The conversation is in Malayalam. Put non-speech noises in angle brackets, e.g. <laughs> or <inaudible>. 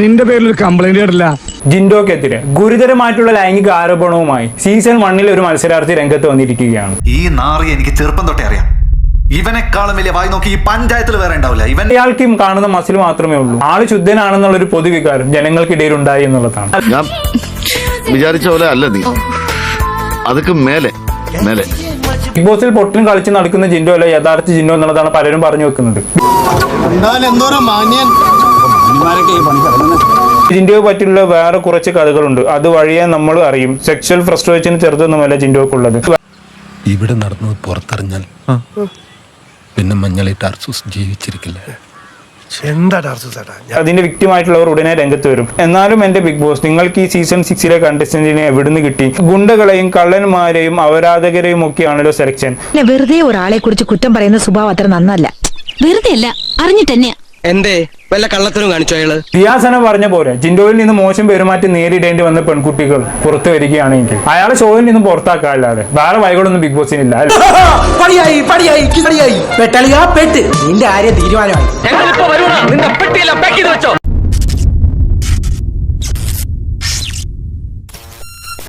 നിന്റെ പേരിൽ ഒരു കംപ്ലൈന്റ് കേട്ടില്ല ജിൻഡോക്കെതിരെ ഗുരുതരമായിട്ടുള്ള ലൈംഗിക ആരോപണവുമായി സീസൺ വണ്ണിൽ ഒരു മത്സരാർത്ഥി രംഗത്ത് വന്നിരിക്കുകയാണ്. ഈ നാറി എനിക്ക് ചെറുപ്പം തൊട്ടേ അറിയാം. ഇവനെക്കാളും വലിയ വായി നോക്കി ഈ പഞ്ചായത്തിൽ വേറെ ഉണ്ടാവില്ല. ഇവൻ അയാൾക്ക് കാണുന്ന മസിൽ മാത്രമേ ഉള്ളൂ. ആൾ ശുദ്ധനാണെന്നുള്ള ഒരു പൊതുവികാരം ജനങ്ങൾക്കിടയിൽ ഉണ്ടായി എന്നുള്ളതാണ്. ഞാൻ വിചാരിച്ച പോലെ അല്ല നീ. അതൊക്കെ മേലെ മേലെ. ബിഗ് ബോസിൽ പൊട്ടിനും കളിച്ച് നടക്കുന്ന ജിൻഡോ അല്ല യഥാർത്ഥ ജിൻഡോ എന്നുള്ളതാണ് പലരും പറഞ്ഞു വെക്കുന്നത്. ജിൻഡോയെ പറ്റിയുള്ള വേറെ കുറച്ച് കഥകളുണ്ട്. അത് വഴിയെ നമ്മൾ അറിയും. സെക്ഷൽ ഫ്രസ്ട്രേഷൻ ചെറുതൊന്നുമല്ല ജിൻഡോക്കുള്ളത്. ഇവിടെ നടന്നത് പുറത്തറിഞ്ഞാൽ പിന്നെ മഞ്ഞളി ടാർസൂസ് ജീവിച്ചിരിക്കില്ല. എന്താ ടാർസു ചേട്ടാ അതിന്റെ വിക്ടിമായിട്ടുള്ളവർ ഉടനെ രംഗത്ത് വരും. എന്നാലും എന്റെ ബിഗ് ബോസ് നിങ്ങൾക്ക് ഈ സീസൺ സിക്സിലെ കണ്ടസ്റ്റന്റിനെ എവിടുന്ന് കിട്ടി? ഗുണ്ടകളെയും കള്ളന്മാരെയും അപരാധകരെയും ഒക്കെയാണല്ലോ സെലക്ഷൻ വെറുതെ ഒരാളെ കുറിച്ച് കുറ്റം പറയുന്ന സ്വഭാവം അത്ര നന്നല്ല. വെറുതെ അല്ല അറിഞ്ഞിട്ടെന്നെയാ. എന്തേ? വല്ല കള്ളത്തിനും കാണിച്ചോ അയാൾ? ദിയാസന പറഞ്ഞ പോലെ ജിൻഡോയിൽ നിന്ന് മോശം പെരുമാറ്റം നേരിടേണ്ടി വന്ന പെൺകുട്ടികൾ പുറത്തു വരികയാണെങ്കിൽ അയാളെ ഷോയിൽ നിന്ന് പുറത്താക്കാല്ലാതെ വേറെ വൈകളൊന്നും ബിഗ് ബോസിനില്ല <laughs> നിന്റെ ആര്യ തീരുമാനമായി?